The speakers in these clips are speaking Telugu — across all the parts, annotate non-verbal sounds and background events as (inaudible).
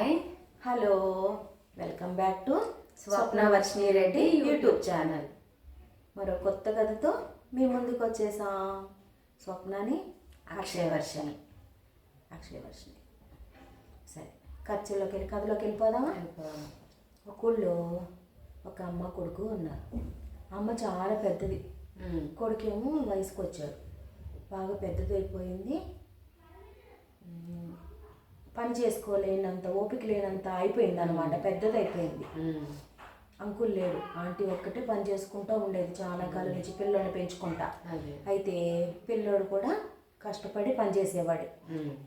Hi. Hello. Welcome back to Swapna Varshini Reddy YouTube channel. మరో కొత్త కథతో మీ ముందుకు వచ్చేసాం. స్వప్నని అక్షయ వర్షిణి. అక్షయ వర్షిణి. సరే కచ్చలోకి వెళ్ళి కథలోకి వెళ్ళిపోదామా? ఒక ఊళ్ళో ఒక అమ్మ కొడుకు ఉన్నారు. అమ్మ చాలా పెద్దది. కొడుకేమో వయసుకు వచ్చాడు బాగా పెద్దది అయిపోయింది పని చేసుకోలేనంత ఓపిక లేనంత అయిపోయింది అనమాట పెద్దది అయిపోయింది. అంకుల్ లేడు ఆంటీ ఒక్కటే పని చేసుకుంటూ ఉండేది. చాలా కాలం నుంచి పిల్లోని పెంచుకుంటా. అయితే పిల్లోడు కూడా కష్టపడి పని చేసేవాడు.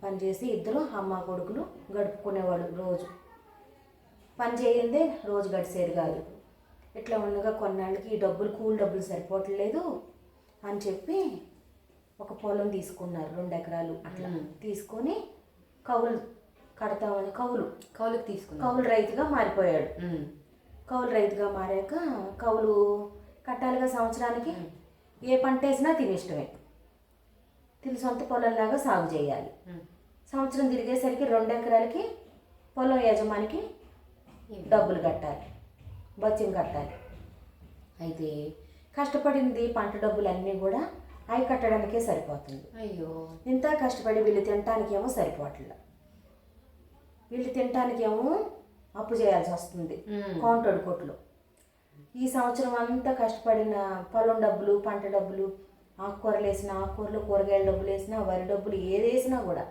పని చేసి ఇద్దరు అమ్మ కొడుకులు గడుపుకునేవాడు రోజు. పని చేయందే రోజు గడిచేది కాదు. ఇట్లా ఉండగా కొన్నాళ్ళకి ఈ డబ్బులు కూలి డబ్బులు సరిపోవట్లేదు అని చెప్పి ఒక పొలం తీసుకున్నారు. రెండు ఎకరాలు అట్లా తీసుకొని కవులు కడతామని కవులు కౌలుకి తీసుకున్నా కవులు రైతుగా మారిపోయాడు. కౌలు రైతుగా మారాక కౌలు కట్టాలిగా సంవత్సరానికి ఏ పంట వేసినా తినిష్టమే తిని సొంత పొలంలాగా సాగు చేయాలి. సంవత్సరం తిరిగేసరికి రెండు ఎకరాలకి పొలం యజమానికి డబ్బులు కట్టాలి. బత్యం కట్టాలి. అయితే కష్టపడింది పంట డబ్బులు అన్నీ కూడా అవి కట్టడానికే సరిపోతుంది. అయ్యో. ఇంత కష్టపడి వీళ్ళు తినటానికేమో సరిపోవట్లేదు వీళ్ళు తినటానికేమో అప్పు చేయాల్సి వస్తుంది. మ్మ్. కౌంటర్డ్ కొట్లు ఈ సంవత్సరం అంతా కష్టపడిన పొలం డబ్బులు పంట డబ్బులు ఆకుకూరలు వేసిన ఆకుకూరలు కూరగాయల డబ్బులు వేసినా వరి డబ్బులు ఏది వేసినా కూడా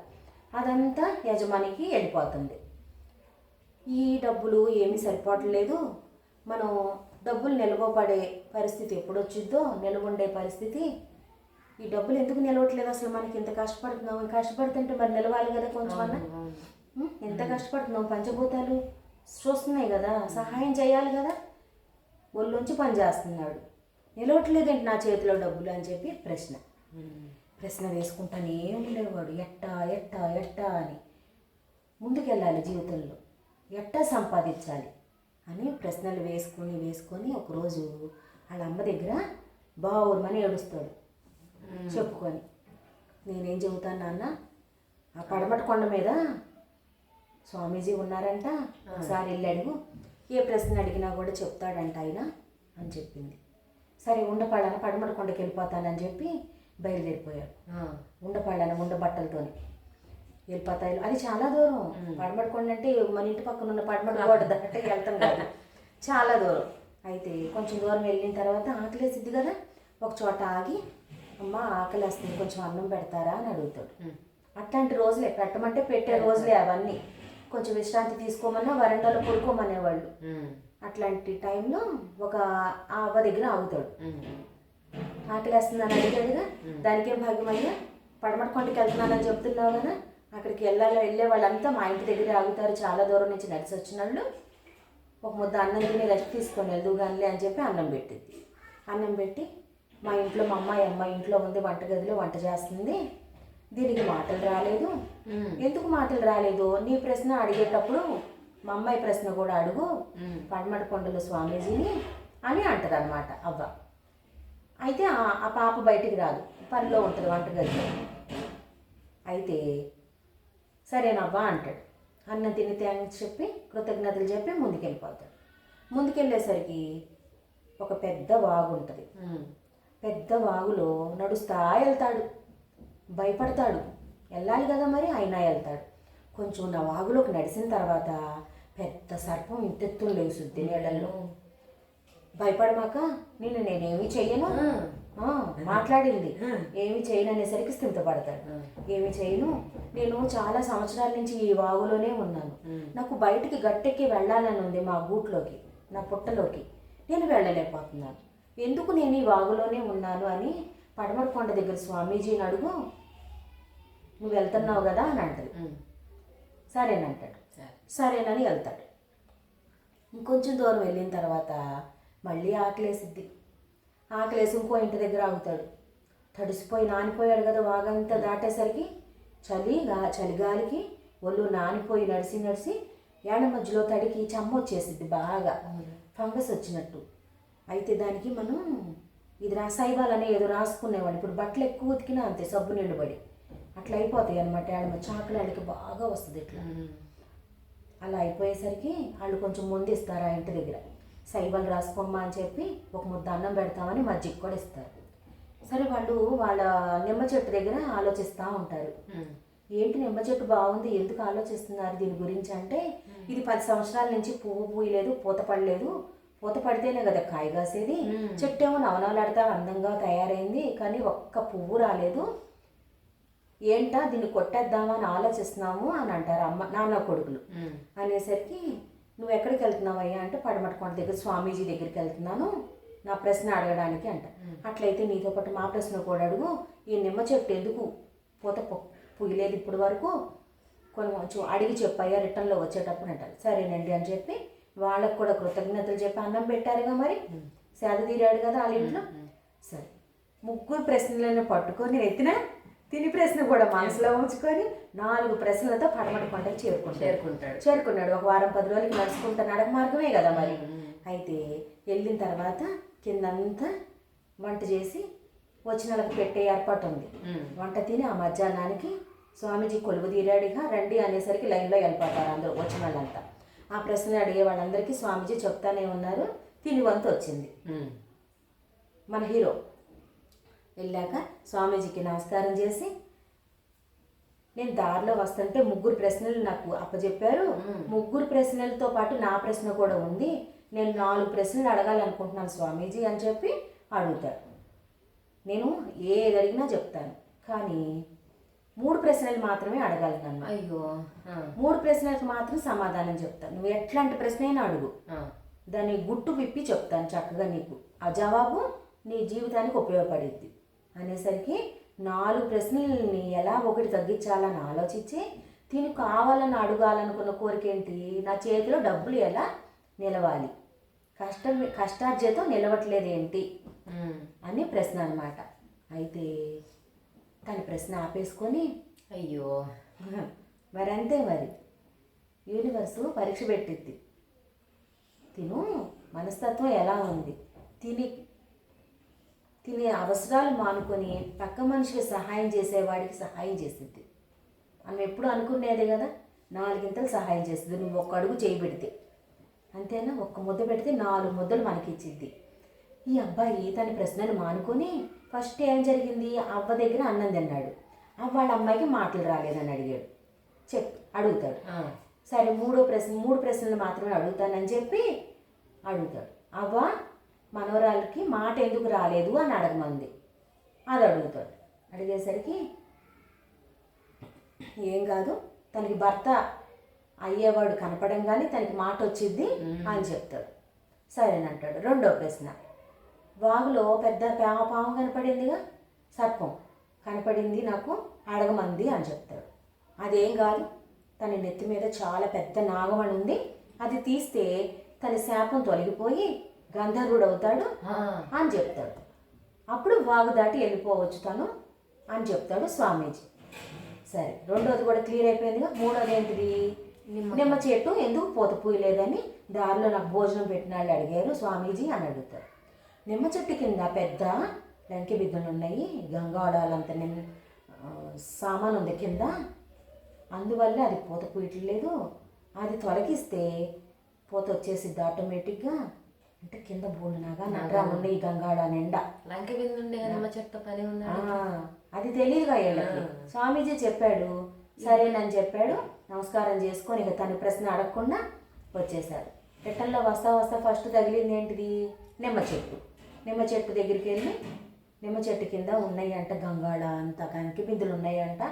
అదంతా యజమానికి వెళ్ళిపోతుంది. ఈ డబ్బులు ఏమీ సరిపోవట్లేదు. మనం డబ్బులు నిల్వపడే పరిస్థితి ఎప్పుడు వచ్చిద్దో నిల్వ ఉండే పరిస్థితి ఈ డబ్బులు ఎందుకు నిలవట్లేదు? అసలు మనకి ఇంత కష్టపడుతున్నాం. కష్టపడుతుంటే మరి నిలవాలి కదా కొంచెం అన్నా? ఎంత కష్టపడుతున్నాం పంచభూతాలు చూస్తున్నాయి కదా సహాయం చేయాలి కదా? ఒళ్ళొంచి పని చేస్తున్నాడు. నిలవట్లేదేంటి నా చేతిలో డబ్బులు అని చెప్పి ప్రశ్న. ప్రశ్న వేసుకుంటానే ఉండేవాడు. ఎట్టా ఎట్టా ఎట్టా అని. ముందుకెళ్ళాలి జీవితంలో. ఎట్టా సంపాదించాలి అని ప్రశ్నలు వేసుకొని వేసుకొని ఒకరోజు వాళ్ళ అమ్మ దగ్గర బావురమని ఏడుస్తాడు. చెప్పుకొని నేనేం చెబుతాను నాన్న? ఆ పడమట కొండ మీద స్వామీజీ ఉన్నారంట ఒకసారి వెళ్ళి అడుగు ఏ ప్రశ్న అడిగినా కూడా చెప్తాడంట ఆయన అని చెప్పింది. సరే ఉండపాడన పడమట కొండకి వెళ్ళిపోతానని చెప్పి బయలుదేరిపోయాడు. ఉండ బట్టలతోని వెళ్ళిపోతాయి. అది చాలా దూరం. పడమట కొండ అంటే మన ఇంటి పక్కన ఉన్న పడమట కోట దాటే వెళ్తాం కాదు. చాలా దూరం. అయితే కొంచెం దూరం వెళ్ళిన తర్వాత ఆకలేసిద్ది కదా? ఒక చోట ఆగి అమ్మ ఆకలి వస్తుంది కొంచెం అన్నం పెడతారా? అని అడుగుతాడు. అట్లాంటి రోజులే. పెట్టమంటే పెట్టే రోజులే అవన్నీ. కొంచెం విశ్రాంతి తీసుకోమన్నా వరండాలో పడుకోమనేవాళ్ళు. అట్లాంటి టైంలో ఒక అవ్వ దగ్గర ఆగుతాడు. ఆకలి వేస్తుందని అడిగాడుగా దానికేం భాగ్యమయ్యా పడమట కొండకి వెళ్తున్నానని చెప్తున్నావు కదా అక్కడికి వెళ్ళాలి వెళ్ళే వాళ్ళంతా మా ఇంటి దగ్గర ఆగుతారు చాలా దూరం నుంచి నడిచి వచ్చిన వాళ్ళు ఒక ముద్ద అన్నం తిని రెస్ట్ తీసుకొని వెళ్దు కానీ అని చెప్పి అన్నం పెట్టింది. అన్నం పెట్టి మా ఇంట్లో మా అమ్మాయి అమ్మాయి ఇంట్లో ఉంది వంటగదిలో వంట చేస్తుంది. దీనికి మాటలు రాలేదు. ఎందుకు మాటలు రాలేదు? నీ ప్రశ్న అడిగేటప్పుడు మా అమ్మాయి ప్రశ్న కూడా అడుగు. పడమట కొండల స్వామీజీని అని అంటది అనమాట అవ్వ. అయితే ఆ- పాప బయటికి రాదు. పనిలో ఉంటుంది వంటగదిలో. అయితే సరేనవ్వా అంటాడు. అన్నం తిని థ్యాంక్స్ చెప్పి కృతజ్ఞతలు చెప్పి ముందుకెళ్ళిపోతాడు. ముందుకెళ్ళేసరికి ఒక పెద్ద వాగు ఉంటుంది. పెద్ద వాగులో నడుస్తా వెళ్తాడు. భయపడతాడు. వెళ్ళాలి కదా మరి? అయినా వెళ్తాడు. కొంచెం నా వాగులోకి నడిచిన తర్వాత పెద్ద సర్పం ఇంతెత్తులు లేసుద్ది నీళ్ళల్లో. భయపడమాక? నేను నేనేమి చెయ్యను? మాట్లాడింది. ఏమి చేయను అనేసరికి స్థిమితపడతాడు ఏమి చేయను? నేను చాలా సంవత్సరాల నుంచి ఈ వాగులోనే ఉన్నాను. నాకు బయటికి గట్టెక్కి వెళ్ళాలని ఉంది మా గూట్లోకి నా పుట్టలోకి. నేను వెళ్ళలేకపోతున్నాను. ఎందుకు నేను ఈ వాగులోనే ఉన్నాను అని పడమర కొండ దగ్గర స్వామీజీని అడుగు. నువ్వు వెళ్తున్నావు కదా అని అంటది. సరేనంటాడు సరేనని వెళ్తాడు. ఇంకొంచెం దూరం వెళ్ళిన తర్వాత మళ్ళీ ఆకలేసిద్ది. ఆకలేసి ఇంకో ఇంటి దగ్గర ఆగుతాడు. తడిసిపోయి నానిపోయాడు కదా వాగంతా దాటేసరికి చలి గా చలిగాలికి ఒళ్ళు నానిపోయి నడిసి నడిసి ఏడ మధ్యలో తడికి చెమ్మ వచ్చేసిద్ది బాగా ఫంగస్ వచ్చినట్టు. అయితే దానికి మనం ఇది రసాయిబాలని ఏదో రాసుకునేవాడు ఇప్పుడు బట్టలు ఎక్కువ ఉతికినా అంతే సబ్బు పడి. అట్లా అయిపోతాయి అనమాట ఏడమ చాకలాడికి బాగా వస్తుంది ఇట్లా. అలా అయిపోయేసరికి వాళ్ళు కొంచెం ముందు ఇస్తారు ఆ ఇంటి దగ్గర. సైబల్ రాసుకోమ్మా అని చెప్పి ఒక ముద్ద అన్నం పెడతామని మజ్జిగ కూడా ఇస్తారు. సరే వాళ్ళు వాళ్ళ నిమ్మ చెట్టు దగ్గర ఆలోచిస్తూ ఉంటారు. ఏంటి నిమ్మ చెట్టు బాగుంది? ఎందుకు ఆలోచిస్తున్నారు దీని గురించి అంటే ఇది పది సంవత్సరాల నుంచి పువ్వు పూయలేదు పూత పడలేదు. పూత పడితేనే కదా కాయ కాసేది. చెట్టు ఏమో నవనవలాడుతా అందంగా తయారైంది కానీ ఒక్క పువ్వు రాలేదు. ఏంటా దీన్ని కొట్టేద్దామా అని ఆలోచిస్తున్నాము అని అంటారు అమ్మ నాన్న కొడుకులు. అనేసరికి నువ్వు ఎక్కడికి వెళ్తున్నావయ్యా? అంటే పడమటకొండ దగ్గర స్వామీజీ దగ్గరికి వెళ్తున్నాను నా ప్రశ్న అడగడానికి అంట. అట్లయితే నీతో పాటు మా ప్రశ్న కూడా అడుగు. ఈ నిమ్మ చెట్టు ఎందుకు పూత పుయ్యలేదు ఇప్పటి వరకు? కొంచెం అడిగి చెప్పయ్యా రిటర్న్లో వచ్చేటప్పుడు అంటారు. సరేనండి అని చెప్పి వాళ్ళకు కూడా కృతజ్ఞతలు చెప్పి అన్నం పెట్టారుగా మరి. సేద తీరాడు కదా వాళ్ళ ఇంట్లో. సరే. ముగ్గురు ప్రశ్నలను పట్టుకొని ఎత్తిన తిని ప్రశ్న కూడా మనసులో ఉంచుకొని నాలుగు ప్రశ్నలతో పడమటి కొండకు చేరుకుంటాడు. చేరుకుంటాడు. చేరుకున్నాడు. ఒక వారం పది రోజులకి నడుచుకుంటా నడక మార్గమే కదా మరి. అయితే వెళ్ళిన తర్వాత కిందంతా వంట చేసి వచ్చిన వాళ్ళకి పెట్టే ఏర్పాటు ఉంది. వంట తిని ఆ మధ్యాహ్నానికి స్వామీజీ కొలువు తీరాడిగా రండి అనేసరికి లైన్లో వెళ్ళిపోతారు అందరూ వచ్చిన వాళ్ళంతా ఆ ప్రశ్నలు అడిగే వాళ్ళందరికీ స్వామీజీ చెప్తానే ఉన్నారు. తిని వంతు వచ్చింది. మన హీరో. వెళ్ళాక స్వామీజీకి నమస్కారం చేసి నేను దారిలో వస్తుంటే ముగ్గురు ప్రశ్నలు నాకు అప్పచెప్పారు ముగ్గురు ప్రశ్నలతో పాటు నా ప్రశ్న కూడా ఉంది. నేను నాలుగు ప్రశ్నలు అడగాలనుకుంటున్నాను స్వామీజీ అని చెప్పి అడుగుతారు నేను ఏది అడిగినా చెప్తాను. కానీ మూడు ప్రశ్నలు మాత్రమే అడగాలి నన్ను. అయ్యో మూడు ప్రశ్నలకు మాత్రం సమాధానం చెప్తాను. నువ్వు ఎట్లాంటి ప్రశ్న అయినా అడుగు దాన్ని గుట్టు విప్పి చెప్తాను చక్కగా నీకు. ఆ జవాబు నీ జీవితానికి ఉపయోగపడిద్ది. అనేసరికి నాలుగు ప్రశ్నల్ని ఎలా ఒకటి తగ్గించాలని ఆలోచించి తిని కావాలని అడగాలనుకున్న కోరిక ఏంటి నా చేతిలో డబ్బులు ఎలా నిలవాలి? కష్టం కష్టార్జీతం నిలవట్లేదేంటి? ఉమ్, అని ప్రశ్న అనమాట అయితే తన ప్రశ్న ఆపేసుకొని అయ్యో. (laughs) మరి అంతే మరి. యూనివర్సు పరీక్ష పెట్టిద్ది. తిను మనస్తత్వం ఎలా ఉంది? తిని తినే అవసరాలు మానుకొని పక్క మనిషికి సహాయం చేసేవాడికి సహాయం చేసిద్ది. మనం ఎప్పుడు అనుకునేదే కదా నాలుగింతలు సహాయం చేస్తుంది నువ్వు ఒక్క అడుగు చేయి పెడితే. అంతేనా? ఒక్క ముద్ద పెడితే నాలుగు ముద్దలు మనకి ఇచ్చిద్ది ఈ అబ్బాయి తన ప్రశ్నను మానుకొని ఫస్ట్ ఏం జరిగింది? అవ్వ దగ్గర అన్నం తిన్నాడు. వాళ్ళ అమ్మాయికి మాటలు రాలేదని అడిగాడు. చెప్ అడుగుతాడు. సరే మూడో ప్రశ్న మూడు ప్రశ్నలు మాత్రమే అడుగుతానని చెప్పి అడుగుతాడు. అవ్వ మనవరాలకి మాట ఎందుకు రాలేదు అని అడగమంది. అది అడుగుతాడు. అడిగేసరికి ఏం కాదు తనకి భర్త అయ్యేవాడు కనపడంగానే తనకి మాట వచ్చింది అని చెప్తాడు. సరేనంటాడు రెండో ప్రశ్న. వాగులో పెద్ద పా- పాము కనపడిందిగా? సర్పం. కనపడింది నాకు అడగమంది అని చెప్తాడు. అదేం కాదు తన నెత్తి మీద చాలా పెద్ద నాగమణి ఉంది. అది తీస్తే తన శాపం తొలగిపోయి గంధర్వుడు అవుతాడు అని చెప్తాడు. అప్పుడు వాగు దాటి వెళ్ళిపోవచ్చు తను అని చెప్తాడు స్వామీజీ. సరే రెండోది కూడా క్లియర్ అయిపోయిందిగా. మూడోది ఏంటిది? నిమ్మ చెట్టు. ఎందుకు పూత పూయలేదని దారిలో నాకు భోజనం పెట్టిన వాళ్ళు అడిగారు స్వామీజీ అని అడుగుతారు. నిమ్మ చెట్టు కింద పెద్ద లంకె బిద్దలు ఉన్నాయి. గంగాడాలంత నిమ్మ సామాన్ ఉంది కింద. అందువల్ల అది పూత పూయట్లేదు. అది తొలగిస్తే పూత వచ్చేసిద్ది ఆటోమేటిక్గా అంటే కింద బోలునాగా నట్రా ఉన్నాయి ఈ గంగాడ నిండా. లంక బిందు ఉండే కదమ్మ చెట్టు పని ఉందా అది తెలియదుగా వీళ్ళకి. స్వామీజీ చెప్పాడు సరేనని చెప్పాడు నమస్కారం చేసుకొని ఇక తన ప్రశ్న అడగకుండా వచ్చేసారు రిటర్న్లో వస్తా వస్తా ఫస్ట్ తగిలింది ఏంటిది? నిమ్మ చెట్టు. నిమ్మ చెట్టు దగ్గరికి వెళ్ళి నిమ్మ చెట్టు కింద ఉన్నాయంట గంగాళ అంత కంకి బిందులు ఉన్నాయంట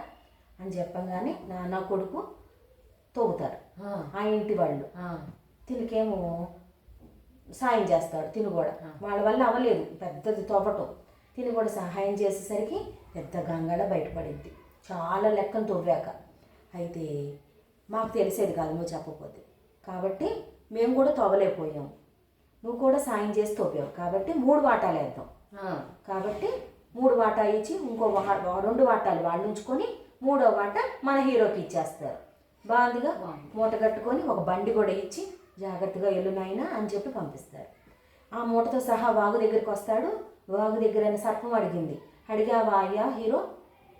అని చెప్పంగానే నాన్న కొడుకు తవ్వుతారు ఆ, ఇంటి వాళ్ళు. తినకేమో సాయం చేస్తాడు తిని కూడా వాళ్ళ వల్ల అవ్వలేదు. పెద్దది తవ్వటం తిని కూడా సహాయం చేసేసరికి పెద్ద గంగళ బయటపడింది. చాలా లెక్కను తవ్వాక. అయితే మాకు తెలిసేది కాదు నువ్వు చెప్పకపోతే. కాబట్టి మేము కూడా తవ్వలేకపోయాం. నువ్వు కూడా సాయం చేసి తవ్వావు కాబట్టి మూడు వాటాలు వేద్దాం. కాబట్టి మూడు వాటా ఇచ్చి ఇంకో వా- రెండు వాటాలు వాళ్ళు ఉంచుకొని మూడో వాట మన హీరోకి ఇచ్చేస్తారు. బాగుందిగా? మూట కట్టుకొని ఒక బండి కూడా ఇచ్చి జాగ్రత్తగా ఎల్లునైనా అని చెప్పి పంపిస్తారు. ఆ మూటతో సహా వాగు దగ్గరికి వస్తాడు. వాగు దగ్గర సర్పం అడిగింది. అడిగావా అయ్యా హీరో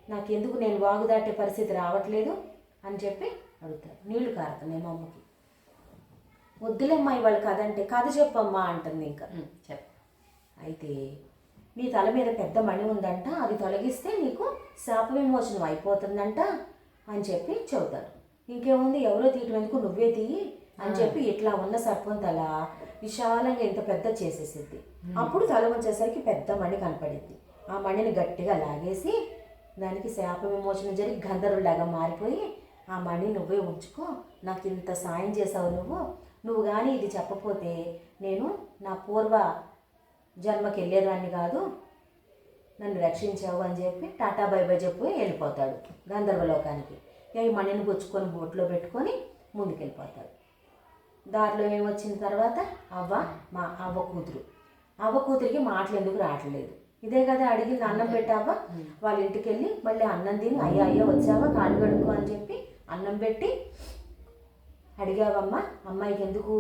నాకెందుకు నేను వాగు దాటే పరిస్థితి రావట్లేదు? అని చెప్పి అడుగుతాడు. నీళ్ళు కారుతున్నాయి మా అమ్మకి. వద్దులేమ్మా ఇవాళ కథ అంటే కథ చెప్పమ్మా అంటుంది ఇంకా. చెప్ప. అయితే నీ తల మీద పెద్ద మణి ఉందంట. అది తొలగిస్తే నీకు శాప విమోచనం అయిపోతుందంట అని చెప్పి చెబుతాడు. ఇంకేముంది? ఎవరో తీయటం ఎందుకు? నువ్వే తీయి. అని చెప్పి ఇట్లా ఉన్న సర్పం తల విశాలంగా ఇంత పెద్ద చేసేసిద్ది అప్పుడు తల వచ్చేసరికి పెద్ద మణి కనపడిద్ది ఆ మణిని గట్టిగా లాగేసి దానికి శాప విమోచనం జరిగి గంధర్వులాగా మారిపోయి ఆ మణి నువ్వే ఉంచుకో నాకు ఇంత సాయం చేసావు నువ్వు. నువ్వు కానీ ఇది చెప్పపోతే నేను నా పూర్వ జన్మకి వెళ్ళేదాన్ని కాదు నన్ను రక్షించావు అని చెప్పి టాటా బై బై చెప్పి వెళ్ళిపోతాడు గంధర్వలోకానికి. ఈ మణిని పుచ్చుకొని బోట్లో పెట్టుకొని ముందుకెళ్ళిపోతాడు. దారిలో ఏమొచ్చిన తర్వాత అవ్వ మా అవ్వ కూతురు. అవ్వ కూతురికి మాటలు ఎందుకు రావట్లేదు. ఇదే కదా అడిగింది అన్నం పెట్టావా వాళ్ళ ఇంటికి వెళ్ళి మళ్ళీ అన్నం తిని అయ్యా అయ్యా వచ్చావా కాళ్ళు కడుక్కో అని చెప్పి అన్నం పెట్టి అడిగావమ్మా అమ్మాయికి ఎందుకు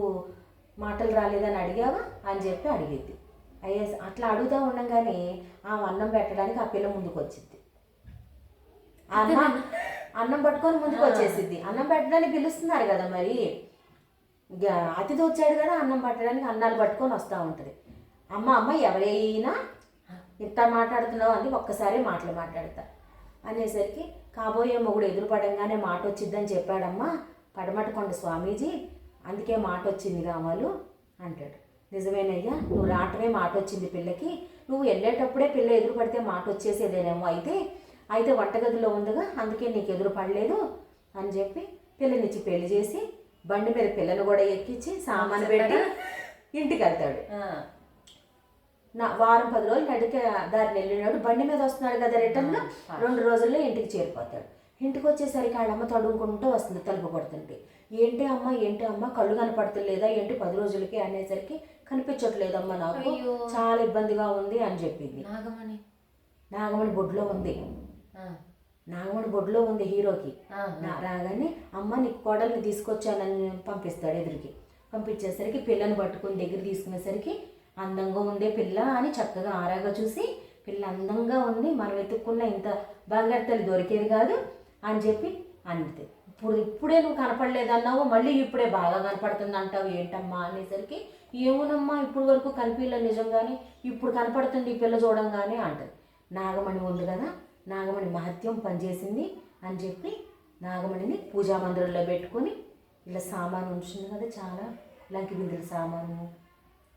మాటలు రాలేదని అడిగావా అని చెప్పి అడిగేది. అయ్యే అట్లా అడుగుతూ ఉండగానే ఆ అన్నం పెట్టడానికి ఆ పిల్ల ముందుకు వచ్చింది అమ్మ అన్నం పట్టుకొని ముందుకు వచ్చేసిద్ది అన్నం పెట్టడానికి పిలుస్తున్నారు కదా మరి. అతిథి వచ్చాడు కదా అన్నం పట్టడానికి అన్నాలు పట్టుకొని వస్తూ ఉంటుంది. అమ్మ అమ్మ ఎవరైనా ఇంత మాట్లాడుతున్నావు అని ఒక్కసారి మాటలు మాట్లాడతా అనేసరికి కాబోయే మొగుడు ఎదురుపడంగానే మాట వచ్చిద్దని చెప్పాడమ్మా పడమటకొండ స్వామీజీ అందుకే మాట వచ్చింది కావాలు అంటాడు. నిజమేనయ్యా నువ్వు రావటమే మాట వచ్చింది పిల్లకి నువ్వు వెళ్ళేటప్పుడే పిల్ల ఎదురు పడితే మాట వచ్చేసేదేనేమో అయితే అయితే వంటగదిలో ఉందిగా అందుకే నీకు ఎదురు పడలేదు అని చెప్పి పిల్లనిచ్చి పెళ్ళి చేసి బండి మీద పిల్లను కూడా ఎక్కించి సామాను పెట్టి ఇంటికి వెళ్తాడు నా వారం పది రోజులు నడిక దారిని వెళ్ళినాడు. బండి మీద వస్తున్నాడు కదా రిటర్న్లో రెండు రోజుల్లో ఇంటికి చేరిపోతాడు. ఇంటికి వచ్చేసరికి వాళ్ళమ్మ తడుముకుంటూ వస్తుంది తలుపు కొడుతుంటే. ఏంటి అమ్మ ఏంటి అమ్మ కళ్ళు కనపడతలేదా? ఏంటి పది రోజులకి? అనేసరికి కనిపించట్లేదమ్మా నాకు. చాలా ఇబ్బందిగా ఉంది అని చెప్పింది. నాగమణి. నాగమణి బొడ్లో ఉంది. నాగమణి బొడ్లో ఉంది హీరోకి. రాగానే అమ్మ నీకు కోడల్ని తీసుకొచ్చానని పంపిస్తాడు ఎదురుకి. పంపించేసరికి పిల్లని పట్టుకుని దగ్గర తీసుకునేసరికి అందంగా ఉందే పిల్ల అని చక్కగా ఆరాగా చూసి పిల్ల అందంగా ఉంది మనం వెతుక్కున్న ఇంత బంగారు దొరికేది కాదు అని చెప్పి అంతే ఇప్పుడు ఇప్పుడే నువ్వు కనపడలేదన్నావు మళ్ళీ ఇప్పుడే బాగా కనపడుతుంది అంటావు ఏంటమ్మా అనేసరికి ఏమోనమ్మా ఇప్పుడు వరకు కనిపించలే నిజంగానే ఇప్పుడు కనపడుతుంది ఈ పిల్ల చూడంగానే అంటది. నాగమణి ఉంది కదా నాగమణి మహత్యం పనిచేసింది అని చెప్పి నాగమణిని పూజా మందిరంలో పెట్టుకొని ఇలా సామాను ఉంచుంది కదా చాలా లంకి బిందుల సామాను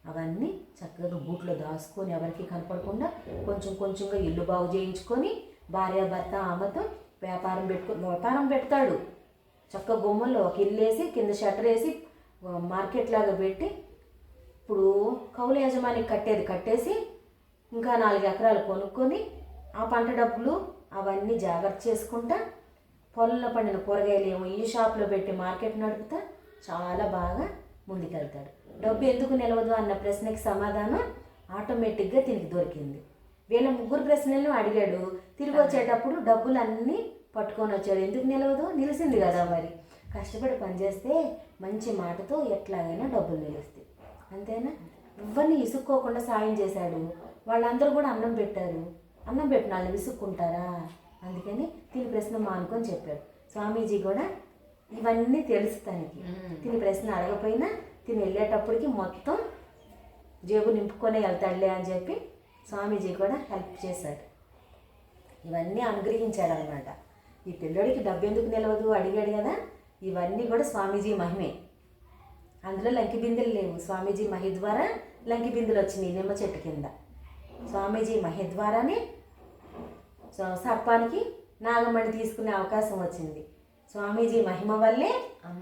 అవన్నీ చక్కగా బూట్లో దాచుకొని ఎవరికి కనపడకుండా కొంచెం కొంచెంగా ఇల్లు బాగు చేయించుకొని భార్యాభర్త ఆమెతో వ్యాపారం పెట్టుకొని వ్యాపారం పెడతాడు. చక్క గుమ్మల్లో ఒక ఇల్లు వేసి కింద షట్టర్ వేసి మార్కెట్ లాగా పెట్టి ఇప్పుడు కౌలు యజమానికి కట్టేది కట్టేసి ఇంకా నాలుగు ఎకరాలు కొనుక్కొని ఆ పంట డబ్బులు అవన్నీ జాగ్రత్త చేసుకుంటా పొలంలో పండిన కూరగాయలు ఏమో ఈ షాప్లో పెట్టి మార్కెట్ నడుపుతా చాలా బాగా ముందుకెళ్తాడు. డబ్బు ఎందుకు నిలవదు అన్న ప్రశ్నకి సమాధానం ఆటోమేటిక్గా దీనికి దొరికింది. వీళ్ళ ముగ్గురు ప్రశ్నలను అడిగాడు. తిరిగి వచ్చేటప్పుడు డబ్బులు అన్నీ పట్టుకొని వచ్చాడు. ఎందుకు నిలవదు? నిలిచింది కదా మరి. కష్టపడి పనిచేస్తే మంచి మాటతో ఎట్లాగైనా డబ్బులు నిలుస్తాయి. అంతేనా? ఎవరిని ఇసుక్కోకుండా సాయం చేశాడు. వాళ్ళందరూ కూడా అన్నం పెట్టారు. అన్నం పెట్టిన వాళ్ళు విసుక్కుంటారా? అందుకని తిని ప్రశ్న మానుకొని చెప్పాడు. స్వామీజీ కూడా ఇవన్నీ తెలుసు తనకి తిని ప్రశ్న అడగపోయినా తిని వెళ్ళేటప్పటికి మొత్తం జేబు నింపుకొనే వెళ్తాడులే అని చెప్పి స్వామీజీ కూడా హెల్ప్ చేశాడు. ఇవన్నీ అనుగ్రహించాడు అనమాట ఈ పిల్లోడికి డబ్బు ఎందుకు నిలవదు? అడిగాడు కదా. ఇవన్నీ కూడా స్వామీజీ మహిమే. అందులో లంకి బిందెలు లేవు. స్వామీజీ మహి ద్వారా లంకి బిందెలు వచ్చినాయి నిమ్మ చెట్టు కింద. స్వామీజీ మహి ద్వారానే సర్పానికి నాగమణి తీసుకునే అవకాశం వచ్చింది. స్వామీజీ మహిమ వల్లే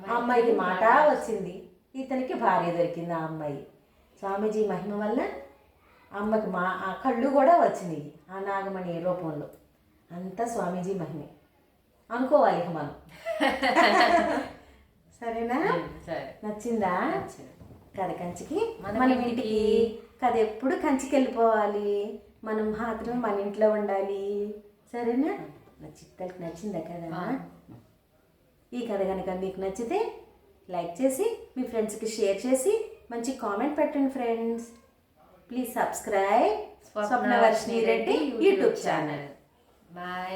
అమ్మాయికి మాట వచ్చింది. ఇతనికి భార్య దొరికింది ఆ అమ్మాయి. స్వామీజీ మహిమ వల్ల అమ్మకి మా ఆ కళ్ళు కూడా వచ్చినాయి ఆ నాగమణి రూపంలో. అంతా స్వామీజీ మహిమే. అనుకోవాలి ఇక మనం. (laughs) సరేనా? నచ్చిందా. కథ కంచికి. మనం ఇంటికి. కథ ఎప్పుడు కంచికి వెళ్ళిపోవాలి మనం మాత్రం మన ఇంట్లో ఉండాలి. సరేనా? నా చిత్తలకి నచ్చిందా కదా. ఈ కథ కనుక మీకు నచ్చితే లైక్ చేసి మీ ఫ్రెండ్స్కి షేర్ చేసి మంచి కామెంట్ పెట్టండి friends. Please subscribe Swapnavarshini Reddy YouTube channel. Bye.